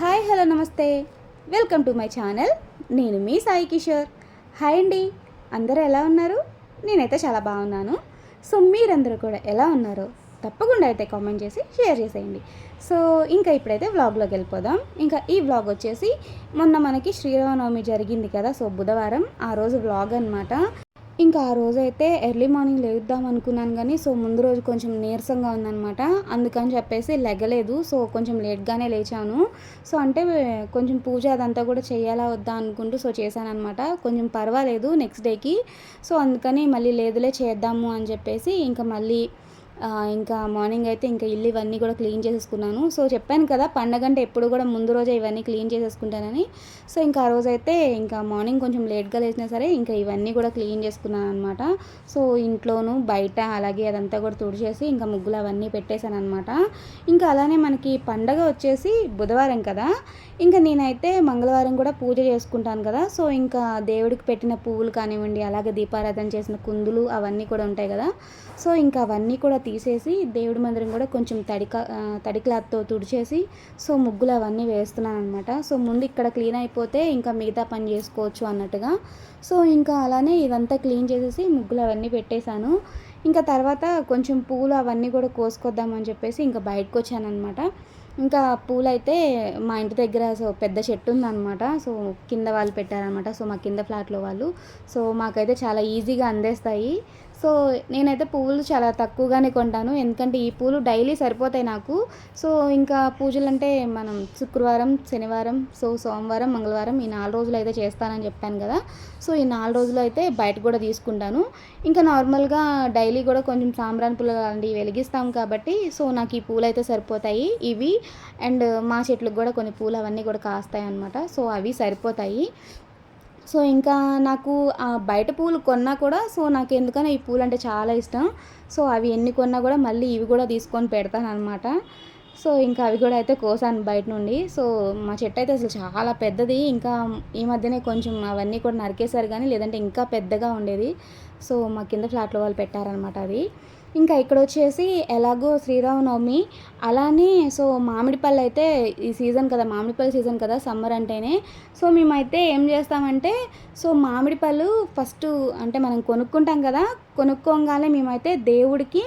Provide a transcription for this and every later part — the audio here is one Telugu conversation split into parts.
హాయ్ హలో నమస్తే. Welcome to my channel. నేను మీ సాయి కిషోర్. హాయ్ అండి. అందరూ ఎలా ఉన్నారు? నేనైతే చాలా బాగున్నాను. సో మీరందరూ కూడా ఎలా ఉన్నారో తప్పకుండా అయితే కామెంట్ చేసి షేర్ చేసేయండి. సో ఇంకా ఇప్పుడైతే వ్లాగ్లోకి వెళ్ళిపోదాం. ఇంకా ఈ వ్లాగ్ వచ్చేసి మొన్న మనకి శ్రీరామనవమి జరిగింది కదా. సో బుధవారం ఆ రోజు వ్లాగ్ అనమాట ఇంకా ఆ రోజు అయితే ఎర్లీ మార్నింగ్ లేద్దాం అనుకున్నాను కానీ సో ముందు రోజు కొంచెం నీరసంగా ఉందన్నమాట. అందుకని చెప్పేసి లెగలేదు. సో కొంచెం లేట్గానే లేచాను. సో అంటే కొంచెం పూజ అదంతా కూడా చేయాలా వద్దా అనుకుంటూ సో చేశానమాట కొంచెం పర్వాలేదు నెక్స్ట్ డేకి. సో అందుకని మళ్ళీ లేదులే చేద్దాము అని చెప్పేసి ఇంకా మళ్ళీ ఇంకా మార్నింగ్ అయితే ఇంకా ఇల్లు ఇవన్నీ కూడా క్లీన్ చేసేసుకున్నాను. సో చెప్పాను కదా పండగ అంటే ఎప్పుడు కూడా ముందు రోజే ఇవన్నీ క్లీన్ చేసేసుకుంటానని. సో ఇంకా ఆ రోజైతే ఇంకా మార్నింగ్ కొంచెం లేట్గా లేచినా సరే ఇంకా ఇవన్నీ కూడా క్లీన్ చేసుకున్నాను అనమాట సో ఇంట్లోనూ బయట అలాగే అదంతా కూడా తుడిచేసి ఇంకా ముగ్గులు అవన్నీ పెట్టేశాను అనమాట ఇంకా అలానే మనకి పండగ వచ్చేసి బుధవారం కదా. ఇంకా నేనైతే మంగళవారం కూడా పూజ చేసుకుంటాను కదా. సో ఇంకా దేవుడికి పెట్టిన పువ్వులు కానివ్వండి అలాగే దీపారాధన చేసిన కుందులు అవన్నీ కూడా ఉంటాయి కదా. సో ఇంకా అవన్నీ కూడా తీసేసి దేవుడి మందిరం కూడా కొంచెం తడి తడి క్లాత్తో తుడిచేసి సో ముగ్గులు అవన్నీ వేస్తున్నాను అనమాట సో ముందు ఇక్కడ క్లీన్ అయిపోతే ఇంకా మిగతా పని చేసుకోవచ్చు అన్నట్టుగా. సో ఇంకా అలానే ఇదంతా క్లీన్ చేసేసి ముగ్గులు అవన్నీ పెట్టేశాను. ఇంకా తర్వాత కొంచెం పూలు అవన్నీ కూడా కోసుకొద్దామని చెప్పేసి ఇంకా బయటకు వచ్చాను అనమాట ఇంకా పూలైతే మా ఇంటి దగ్గర సో పెద్ద చెట్టు ఉందన్నమాట. సో కింద వాళ్ళు పెట్టారనమాట సో మా కింద ఫ్లాట్లో వాళ్ళు. సో మాకైతే చాలా ఈజీగా అందేస్తాయి. సో నేనైతే పువ్వులు చాలా తక్కువగానే కొంటాను. ఎందుకంటే ఈ పూలు డైలీ సరిపోతాయి నాకు. సో ఇంకా పూజలు అంటే మనం శుక్రవారం శనివారం సో సోమవారం మంగళవారం ఈ నాలుగు రోజులు అయితే చేస్తానని చెప్పాను కదా. సో ఈ నాలుగు రోజులు అయితే బయట కూడా తీసుకుంటాను. ఇంకా నార్మల్గా డైలీ కూడా కొంచెం సాంబ్రాన్ పూలు అలాంటివి వెలిగిస్తాం కాబట్టి సో నాకు ఈ పూలు అయితే సరిపోతాయి ఇవి. అండ్ మా చెట్లకు కూడా కొన్ని పూలు అవన్నీ కూడా కాస్తాయి అనమాట సో అవి సరిపోతాయి. సో ఇంకా నాకు ఆ బయట పూలు కొన్నా కూడా సో నాకు ఎందుకని ఈ పూలు అంటే చాలా ఇష్టం. సో అవి ఎన్ని కొన్నా కూడా మళ్ళీ ఇవి కూడా తీసుకొని పెడతాను అనమాట సో ఇంకా అవి కూడా అయితే కోసాను బయట నుండి. సో మా చెట్టు అయితే అసలు చాలా పెద్దది. ఇంకా ఈ మధ్యనే కొంచెం అవన్నీ కూడా నరికేశారు కానీ లేదంటే ఇంకా పెద్దగా ఉండేది. సో మా కింద ఫ్లాట్లో వాళ్ళు పెట్టారనమాట అది. ఇంకా ఇక్కడ వచ్చేసి ఎలాగో శ్రీరామనవమి అలానే సో మామిడి పళ్ళు అయితే ఈ సీజన్ కదా మామిడి పళ్ళు సీజన్ కదా సమ్మర్ అంటేనే. సో మేమైతే ఏం చేస్తామంటే సో మామిడి పళ్ళు ఫస్ట్ అంటే మనం కొనుక్కుంటాం కదా కొనుక్కోగానే మేమైతే దేవుడికి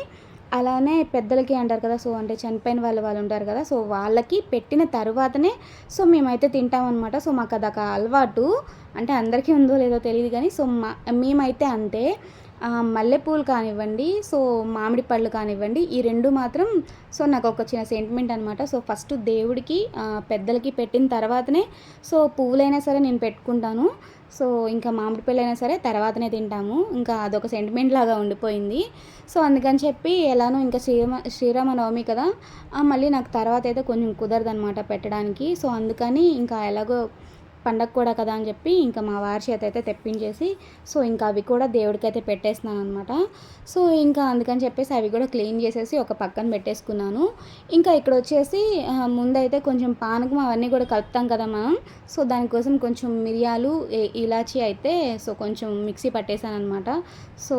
అలానే పెద్దలకి అంటారు కదా సో అంటే చనిపోయిన వాళ్ళు వాళ్ళు ఉంటారు కదా సో వాళ్ళకి పెట్టిన తర్వాతనే సో మేమైతే తింటామన్నమాట. సో మాకు అదొక అలవాటు అంటే అందరికీ ఉందో లేదో తెలియదు కానీ సో మా మేమైతే అంతే. మల్లెపూలు కానివ్వండి సో మామిడి పళ్ళు కానివ్వండి ఈ రెండు మాత్రం సో నాకు ఒక చిన్న సెంటిమెంట్ అనమాట సో ఫస్ట్ దేవుడికి పెద్దలకి పెట్టిన తర్వాతనే సో పువ్వులైనా సరే నేను పెట్టుకుంటాను. సో ఇంకా మామిడి పళ్ళైనా అయినా సరే తర్వాతనే తింటాము. ఇంకా అదొక సెంటిమెంట్ లాగా ఉండిపోయింది. సో అందుకని చెప్పి ఎలానో ఇంకా శ్రీరామ శ్రీరామనవమి కదా మళ్ళీ నాకు తర్వాత అయితే కొంచెం కుదరదనమాట పెట్టడానికి. సో అందుకని ఇంకా ఎలాగో పండగ కూడా కదా అని చెప్పి ఇంకా మా వారి చేత అయితే తెప్పించేసి సో ఇంకా అవి కూడా దేవుడికి అయితే పెట్టేస్తున్నాను అనమాట సో ఇంకా అందుకని చెప్పేసి అవి కూడా క్లీన్ చేసేసి ఒక పక్కన పెట్టేసుకున్నాను. ఇంకా ఇక్కడ వచ్చేసి ముందైతే కొంచెం పానకం అవన్నీ కూడా కలుపుతాం కదా మనం. సో దానికోసం కొంచెం మిరియాలు ఇలాచి అయితే సో కొంచెం మిక్సీ పట్టేశాను అనమాట సో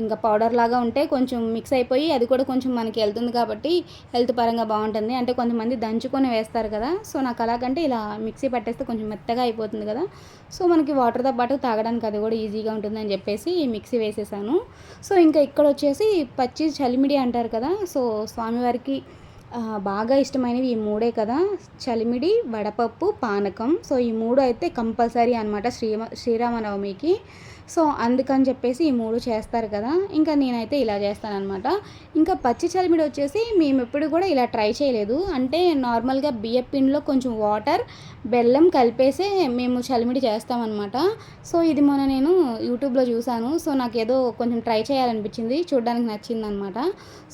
ఇంకా పౌడర్ లాగా ఉంటే కొంచెం మిక్స్ అయిపోయి అది కూడా కొంచెం మనకి వెళ్తుంది కాబట్టి హెల్త్ పరంగా బాగుంటుంది. అంటే కొంతమంది దంచుకొని వేస్తారు కదా సో నాకు అలాగంటే ఇలా మిక్సీ పట్టేస్తే కొంచెం మెత్తగా అయిపోతుంది కదా. సో మనకి వాటర్తో పాటు తాగడానికి అది కూడా ఈజీగా ఉంటుందని చెప్పేసి మిక్సీ వేసేసాను. సో ఇంకా ఇక్కడ వచ్చేసి పచ్చి చలిమిడి అంటారు కదా. సో స్వామివారికి బాగా ఇష్టమైనవి ఈ మూడే కదా. చలిమిడి వడపప్పు పానకం. సో ఈ మూడు అయితే కంపల్సరీ అనమాట శ్రీ శ్రీరామనవమికి. సో అందుకని చెప్పేసి ఈ మూడు చేస్తారు కదా. ఇంకా నేనైతే ఇలా చేస్తానన్నమాట. ఇంకా పచ్చి చలిమిడి వచ్చేసి మేము ఎప్పుడు కూడా ఇలా ట్రై చేయలేదు. అంటే నార్మల్గా బియ్య పిండిలో కొంచెం వాటర్ బెల్లం కలిపేసే మేము చలిమిడి చేస్తామన్నమాట. సో ఇది మొన్న నేను యూట్యూబ్లో చూశాను. సో నాకు ఏదో కొంచెం ట్రై చేయాలనిపించింది. చూడడానికి నచ్చిందనమాట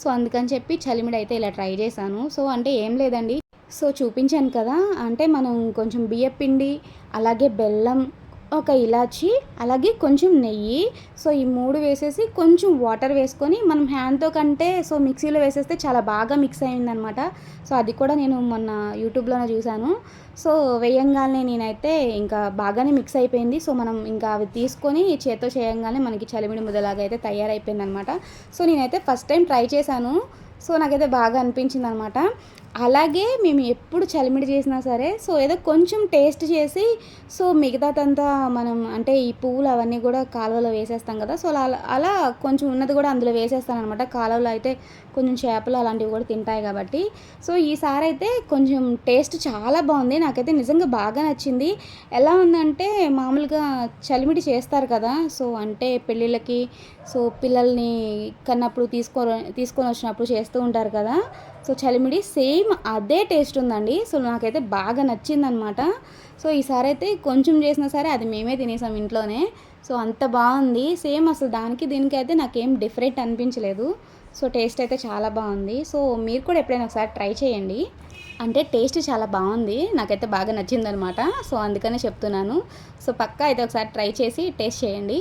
సో అందుకని చెప్పి చలిమిడి అయితే ఇలా ట్రై చేశాను. సో అంటే ఏం లేదండి. సో చూపించాను కదా. అంటే మనం కొంచెం బియ్య పిండి అలాగే బెల్లం ఒక ఇలాచి అలాగే కొంచెం నెయ్యి. సో ఈ మూడు వేసేసి కొంచెం వాటర్ వేసుకొని మనం హ్యాండ్తో కంటే సో మిక్సీలో వేసేస్తే చాలా బాగా మిక్స్ అయిందనమాట సో అది కూడా నేను మొన్న యూట్యూబ్లోనే చూశాను. సో వేయంగానే నేనైతే ఇంకా బాగానే మిక్స్ అయిపోయింది. సో మనం ఇంకా అవి తీసుకొని చేత్తో చేయంగానే మనకి చలిమిడి ముద్దలాగా అయితే తయారైపోయింది అనమాట సో నేనైతే ఫస్ట్ టైం ట్రై చేశాను. సో నాకైతే బాగా అనిపించింది అనమాట అలాగే మేము ఎప్పుడు చలిమిడి చేసినా సరే సో ఏదో కొంచెం టేస్ట్ చేసి సో మిగతాదంతా మనం అంటే ఈ పువ్వులు అవన్నీ కూడా కాలువలో వేసేస్తాం కదా సో అలా అలా కొంచెం ఉన్నది కూడా అందులో వేసేస్తాను అనమాట కాలువలో అయితే కొంచెం చేపలు అలాంటివి కూడా తింటాయి కాబట్టి. సో ఈసారి అయితే కొంచెం టేస్ట్ చాలా బాగుంది. నాకైతే నిజంగా బాగా నచ్చింది. ఎలా ఉందంటే మామూలుగా చలిమిడి చేస్తారు కదా సో అంటే పెళ్ళిళ్ళకి సో పిల్లల్ని కన్నప్పుడు తీసుకో తీసుకొని వచ్చినప్పుడు చేస్తూ ఉంటారు కదా సో చలిమిడి సేమ్ అదే టేస్ట్ ఉందండి. సో నాకైతే బాగా నచ్చిందనమాట సో ఈసారి అయితే కొంచెం చేసినా సరే అది మేమే తినేసాం ఇంట్లోనే. సో అంత బాగుంది. సేమ్ అసలు దానికి దీనికైతే నాకేం డిఫరెంట్ అనిపించలేదు. సో టేస్ట్ అయితే చాలా బాగుంది. సో మీరు కూడా ఎప్పుడైనా ఒకసారి ట్రై చేయండి. అంటే టేస్ట్ చాలా బాగుంది. నాకైతే బాగా నచ్చిందనమాట సో అందుకనే చెప్తున్నాను. సో పక్కా అయితే ఒకసారి ట్రై చేసి టేస్ట్ చేయండి.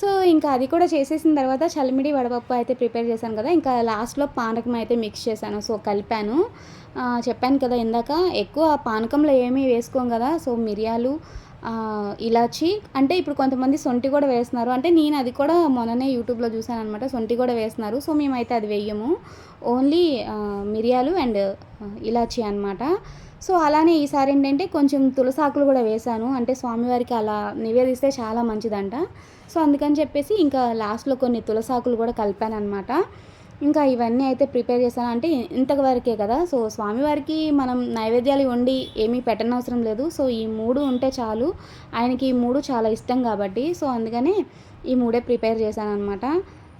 సో ఇంకా అది కూడా చేసేసిన తర్వాత చలిమిడి వడపప్పు అయితే ప్రిపేర్ చేశాను కదా ఇంకా లాస్ట్లో పానకం అయితే మిక్స్ చేశాను. సో కలిపాను. చెప్పాను కదా ఇందాక ఎక్కువ పానకంలో ఏమీ వేసుకోం కదా సో మిరియాలు ఇలాచి అంటే ఇప్పుడు కొంతమంది సొంటి కూడా వేస్తున్నారు. అంటే నేను అది కూడా మొన్ననే యూట్యూబ్లో చూసాను అనమాట సొంటి కూడా వేస్తున్నారు. సో మేమైతే అది వేయము. ఓన్లీ మిరియాలు అండ్ ఇలాచి అనమాట సో అలానే ఈసారి ఏంటంటే కొంచెం తులసాకులు కూడా వేశాను. అంటే స్వామివారికి అలా నివేదిస్తే చాలా మంచిదంట. సో అందుకని చెప్పేసి ఇంకా లాస్ట్లో కొన్ని తులసాకులు కూడా కలిపాను అనమాట ఇంకా ఇవన్నీ అయితే ప్రిపేర్ చేశాను. అంటే ఇంతవరకే కదా సో స్వామివారికి మనం నైవేద్యాలు వండి ఏమీ పెట్టనవసరం లేదు. సో ఈ మూడు ఉంటే చాలు. ఆయనకి ఈ మూడు చాలా ఇష్టం కాబట్టి సో అందుకనే ఈ మూడే ప్రిపేర్ చేశాను అనమాట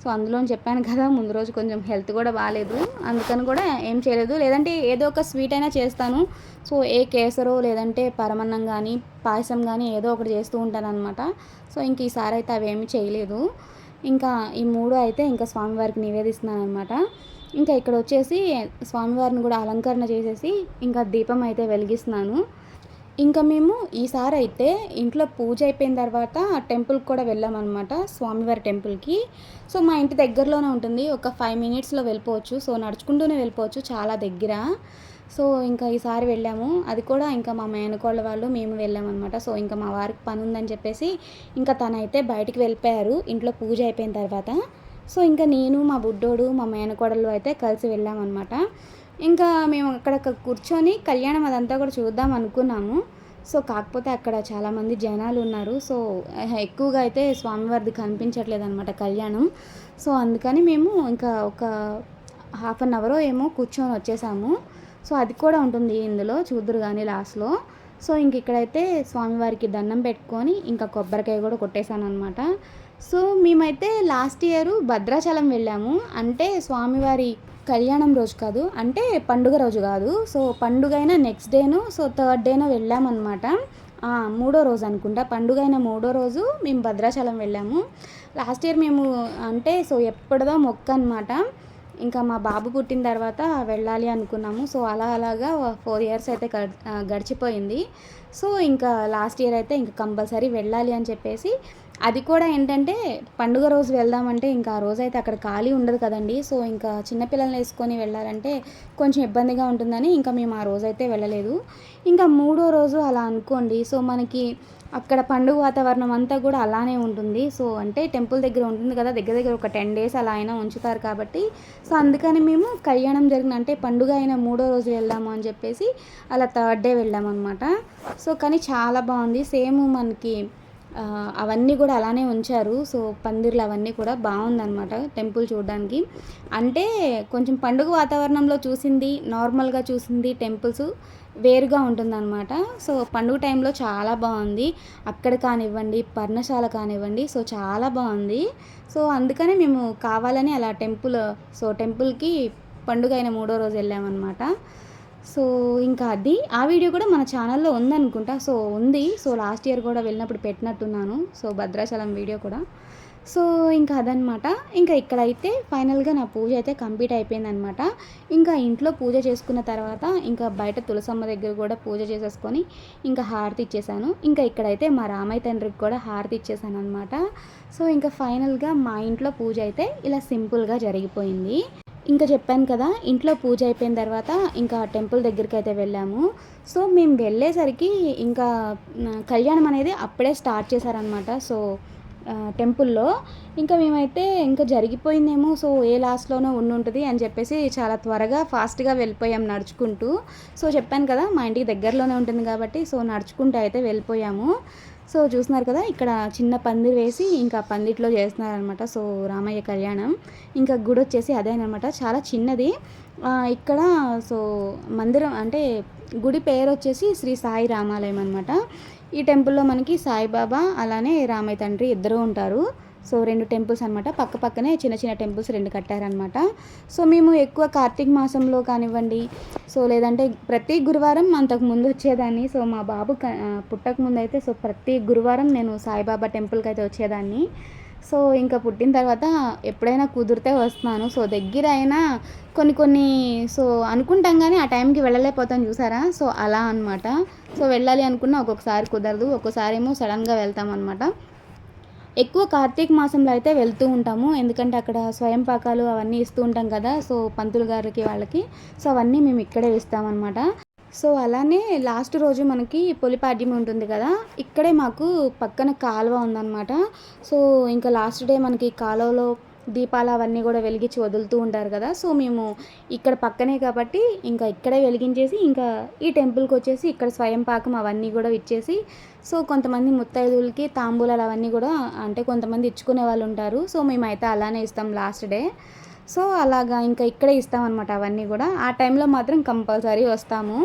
సో అందులో చెప్పాను కదా ముందు రోజు కొంచెం హెల్త్ కూడా బాగాలేదు. అందుకని కూడా ఏం చేయలేదు. లేదంటే ఏదో ఒక స్వీట్ అయినా చేస్తాను. సో ఏ కేసరో లేదంటే పరమన్నం కానీ పాయసం కానీ ఏదో ఒకటి చేస్తూ ఉంటాను అనమాట సో ఇంక ఈసారి అయితే అవేమి చేయలేదు. ఇంకా ఈ మూడు అయితే ఇంకా స్వామివారికి నివేదిస్తున్నాను అనమాట ఇంకా ఇక్కడ వచ్చేసి స్వామివారిని కూడా అలంకరణ చేసేసి ఇంకా దీపం అయితే వెలిగిస్తున్నాను. ఇంకా మేము ఈసారి అయితే ఇంట్లో పూజ అయిపోయిన తర్వాత టెంపుల్కి కూడా వెళ్ళామన్నమాట స్వామివారి టెంపుల్కి. సో మా ఇంటి దగ్గరలోనే ఉంటుంది. ఒక ఫైవ్ మినిట్స్లో వెళ్ళిపోవచ్చు. సో నడుచుకుంటూనే వెళ్ళిపోవచ్చు చాలా దగ్గర. సో ఇంకా ఈసారి వెళ్ళాము. అది కూడా ఇంకా మా మేనకోళ్ళ వాళ్ళు మేము వెళ్ళామన్నమాట. సో ఇంకా మా వారికి పని ఉందని చెప్పేసి ఇంకా తనైతే బయటికి వెళ్ళిపోయారు ఇంట్లో పూజ అయిపోయిన తర్వాత. సో ఇంకా నేను మా బుడ్డోడు మా మేనకోడలు అయితే కలిసి వెళ్ళామన్నమాట. ఇంకా మేము అక్కడ కూర్చొని కళ్యాణం అదంతా కూడా చూద్దాం అనుకున్నాము. సో కాకపోతే అక్కడ చాలామంది జనాలు ఉన్నారు. సో ఎక్కువగా అయితే స్వామివారిది కనిపించట్లేదు అనమాట కళ్యాణం. సో అందుకని మేము ఇంకా ఒక హాఫ్ అన్ అవర్ ఏమో కూర్చొని వచ్చేసాము. సో అది కూడా ఉంటుంది ఇందులో చూద్దరు కానీ లాస్ట్లో. సో ఇంక ఇక్కడైతే స్వామివారికి దండం పెట్టుకొని ఇంకా కొబ్బరికాయ కూడా కొట్టేశాను అనమాట సో మేమైతే లాస్ట్ ఇయర్ భద్రాచలం వెళ్ళాము. అంటే స్వామివారి కళ్యాణం రోజు కాదు అంటే పండుగ రోజు కాదు. సో పండుగ అయినా నెక్స్ట్ డేను సో థర్డ్ డేనో వెళ్ళామన్నమాట. మూడో రోజు అనుకుంటా. పండుగ అయిన మూడో రోజు మేము భద్రాచలం వెళ్ళాము. లాస్ట్ ఇయర్ మేము అంటే సో ఎప్పటిదో మొక్క అనమాట ఇంకా మా బాబు పుట్టిన తర్వాత వెళ్ళాలి అనుకున్నాము. సో అలా అలాగా ఫోర్ ఇయర్స్ అయితే గడిచిపోయింది. సో ఇంకా లాస్ట్ ఇయర్ అయితే ఇంకా కంపల్సరీ వెళ్ళాలి అని చెప్పేసి అది కూడా ఏంటంటే పండుగ రోజు వెళ్దామంటే ఇంకా ఆ రోజు అయితే అక్కడ ఖాళీ ఉండదు కదండి. సో ఇంకా చిన్నపిల్లల్ని వేసుకొని వెళ్ళాలంటే కొంచెం ఇబ్బందిగా ఉంటుందని ఇంకా మేము ఆ రోజు అయితే వెళ్ళలేదు. ఇంకా మూడో రోజు అలా అనుకోండి. సో మనకి అక్కడ పండుగ వాతావరణం అంతా కూడా అలానే ఉంటుంది. సో అంటే టెంపుల్ దగ్గర ఉంటుంది కదా దగ్గర దగ్గర ఒక టెన్ డేస్ అలా అయినా ఉంచుతారు కాబట్టి. సో అందుకని మేము కళ్యాణం జరిగిన అంటే పండుగ అయిన మూడో రోజు వెళ్దాము అని చెప్పేసి అలా థర్డ్ డే వెళ్ళామన్నమాట. సో కానీ చాలా బాగుంది. సేమ్ మనకి అవన్నీ కూడా అలానే ఉంచారు. సో పందిర్లు అవన్నీ కూడా బాగుందన్నమాట టెంపుల్ చూడడానికి. అంటే కొంచెం పండుగ వాతావరణంలో చూసింది నార్మల్గా చూసింది టెంపుల్స్ వేరుగా ఉంటుందన్నమాట. సో పండుగ టైంలో చాలా బాగుంది. అక్కడ కానివ్వండి పర్ణశాల కానివ్వండి సో చాలా బాగుంది. సో అందుకనే మేము కావాలని అలా టెంపుల్ సో టెంపుల్కి పండుగ అయిన మూడో రోజు వెళ్ళామన్నమాట. సో ఇంకా అది ఆ వీడియో కూడా మన ఛానల్లో ఉందనుకుంటా. సో ఉంది. సో లాస్ట్ ఇయర్ కూడా వెళ్ళినప్పుడు పెట్టినట్టున్నాను. సో భద్రాచలం వీడియో కూడా. సో ఇంకా అదనమాట ఇంకా ఇక్కడైతే ఫైనల్గా నా పూజ అయితే కంప్లీట్ అయిపోయిందనమాట ఇంకా ఇంట్లో పూజ చేసుకున్న తర్వాత ఇంకా బయట తులసమ్మ దగ్గర కూడా పూజ చేసేసుకొని ఇంకా హారతి ఇచ్చేసాను. ఇంకా ఇక్కడైతే మా రామయ్య తండ్రికి కూడా హారతి ఇచ్చేసాను అనమాట సో ఇంకా ఫైనల్గా మా ఇంట్లో పూజ అయితే ఇలా సింపుల్గా జరిగిపోయింది. ఇంకా చెప్పాను కదా ఇంట్లో పూజ అయిపోయిన తర్వాత ఇంకా టెంపుల్ దగ్గరికి అయితే వెళ్ళాము. సో మేము వెళ్ళేసరికి ఇంకా కళ్యాణం అనేది అప్పుడే స్టార్ట్ చేశారనమాట సో టెంపుల్లో ఇంకా మేమైతే ఇంకా జరిగిపోయిందేమో సో ఏ లాస్ట్లోనో ఉండి ఉంటుంది అని చెప్పేసి చాలా త్వరగా ఫాస్ట్గా వెళ్ళిపోయాం నడుచుకుంటూ. సో చెప్పాను కదా మా ఇంటికి దగ్గరలోనే ఉంటుంది కాబట్టి సో నడుచుకుంటూ అయితే వెళ్ళిపోయాము. సో చూస్తున్నారు కదా ఇక్కడ చిన్న పందిరి వేసి ఇంకా పందిట్లో చేస్తున్నారనమాట సో రామయ్య కళ్యాణం. ఇంకా గుడి వచ్చేసి అదేనమాట చాలా చిన్నది. ఇక్కడ సో మందిరం అంటే గుడి పేరు వచ్చేసి శ్రీ సాయి రామాలయం అనమాట ఈ టెంపుల్లో మనకి సాయిబాబా అలానే రామయ్య తండ్రి ఇద్దరు ఉంటారు. సో రెండు టెంపుల్స్ అనమాట పక్క పక్కనే చిన్న చిన్న టెంపుల్స్ రెండు కట్టారనమాట సో మేము ఎక్కువ కార్తీక మాసంలో కానివ్వండి సో లేదంటే ప్రతి గురువారం అంతకు ముందు వచ్చేదాన్ని. సో మా బాబు పుట్టక ముందు అయితే సో ప్రతి గురువారం నేను సాయిబాబా టెంపుల్కి అయితే వచ్చేదాన్ని. సో ఇంకా పుట్టిన తర్వాత ఎప్పుడైనా కుదిరితే వస్తున్నాను సో దగ్గర అయినా కొన్ని కొన్ని సో అనుకుంటాం కానీ ఆ టైంకి వెళ్ళలేకపోతాం చూసారా? సో అలా అనమాట సో వెళ్ళాలి అనుకున్నా ఒక్కొక్కసారి కుదరదు. ఒక్కోసారి ఏమో సడన్గా వెళ్తాం అనమాట ఎక్కువ కార్తీక మాసంలో అయితే వెళ్తూ ఉంటాము. ఎందుకంటే అక్కడ స్వయం పాకాలు అవన్నీ ఇస్తూ ఉంటాం కదా. సో పంతులు గారికి వాళ్ళకి. సో అవన్నీ మేము ఇక్కడే ఇస్తామన్నమాట సో అలానే లాస్ట్ రోజు మనకి పొలిపాడ్యం ఉంటుంది కదా. ఇక్కడే మాకు పక్కన కాలువ ఉందన్నమాట. సో ఇంకా లాస్ట్ డే మనకి కాలువలో దీపాలు అవన్నీ కూడా వెలిగించి వదులుతూ ఉంటారు కదా. సో మేము ఇక్కడ పక్కనే కాబట్టి ఇంకా ఇక్కడే వెలిగించేసి ఇంకా ఈ టెంపుల్కి వచ్చేసి ఇక్కడ స్వయం పాకం అవన్నీ కూడా ఇచ్చేసి సో కొంతమంది ముత్తైదులకి తాంబూలాలు అవన్నీ కూడా అంటే కొంతమంది ఇచ్చుకునే వాళ్ళు ఉంటారు. సో మేమైతే అలానే ఇస్తాం లాస్ట్ డే. సో అలాగా ఇంకా ఇక్కడే ఇస్తామన్నమాట అవన్నీ కూడా. ఆ టైంలో మాత్రం కంపల్సరీ వస్తాము.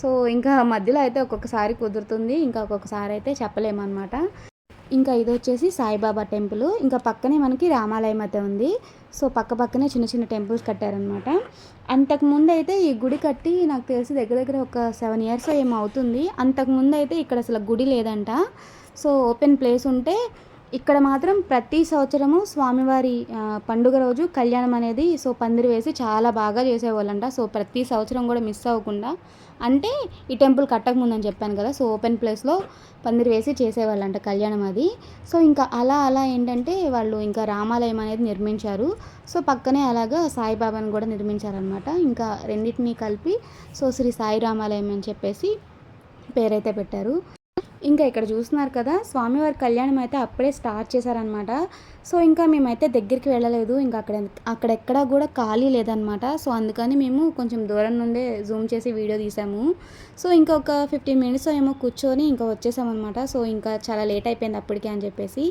సో ఇంకా మధ్యలో అయితే ఒక్కొక్కసారి కుదురుతుంది. ఇంకా ఒక్కొక్కసారి అయితే చెప్పలేమన్నమాట. ఇంకా ఇది వచ్చేసి సాయిబాబా టెంపుల్. ఇంకా పక్కనే మనకి రామాలయం అయితే ఉంది. సో పక్క పక్కనే చిన్న చిన్న టెంపుల్స్ కట్టారనమాట అంతకుముందు అయితే ఈ గుడి కట్టి నాకు తెలిసి దగ్గర దగ్గర ఒక సెవెన్ ఇయర్స్ ఏమో అవుతుంది. అంతకుముందు అయితే ఇక్కడ అసలు గుడి లేదంట. సో ఓపెన్ ప్లేస్ ఉంటే ఇక్కడ మాత్రం ప్రతి సంవత్సరము స్వామివారి పండుగ రోజు కళ్యాణం అనేది సో పందిరి వేసి చాలా బాగా చేసేవాళ్ళంట. సో ప్రతి సంవత్సరం కూడా మిస్ అవ్వకుండా అంటే ఈ టెంపుల్ కట్టకముందని చెప్పాను కదా సో ఓపెన్ ప్లేస్లో పందిరి వేసి చేసేవాళ్ళంట కళ్యాణం అది. సో ఇంకా అలా అలా ఏంటంటే వాళ్ళు ఇంకా రామాలయం అనేది నిర్మించారు. సో పక్కనే అలాగా సాయిబాబాని కూడా నిర్మించారనమాట. ఇంకా రెండింటినీ కలిపి సో శ్రీ సాయి రామాలయం అని చెప్పేసి పేరైతే పెట్టారు. ఇంకా ఇక్కడ చూస్తున్నారు కదా స్వామివారి కళ్యాణం అయితే అప్పుడే స్టార్ట్ చేశారనమాట సో ఇంకా మేమైతే దగ్గరికి వెళ్ళలేదు ఇంకా అక్కడ అక్కడెక్కడా కూడా ఖాళీ లేదనమాట సో అందుకని మేము కొంచెం దూరం నుండే జూమ్ చేసి వీడియో తీసాము. సో ఇంకా ఒక ఫిఫ్టీన్ మినిట్స్ ఏమో కూర్చొని ఇంకా వచ్చేసామన్నమాట. సో ఇంకా చాలా లేట్ అయిపోయింది అప్పటికే అని చెప్పేసి.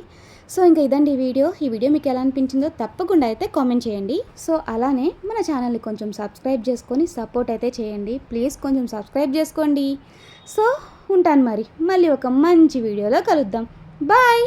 సో ఇంకా ఇదండి వీడియో. ఈ వీడియో మీకు ఎలా అనిపించిందో తప్పకుండా అయితే కామెంట్ చేయండి. సో అలానే మన ఛానల్ని కొంచెం సబ్స్క్రైబ్ చేసుకొని సపోర్ట్ అయితే చేయండి. ప్లీజ్ కొంచెం సబ్స్క్రైబ్ చేసుకోండి. సో ఉంటాను మరి. మళ్ళీ ఒక మంచి వీడియోలో కలుద్దాం. బాయ్!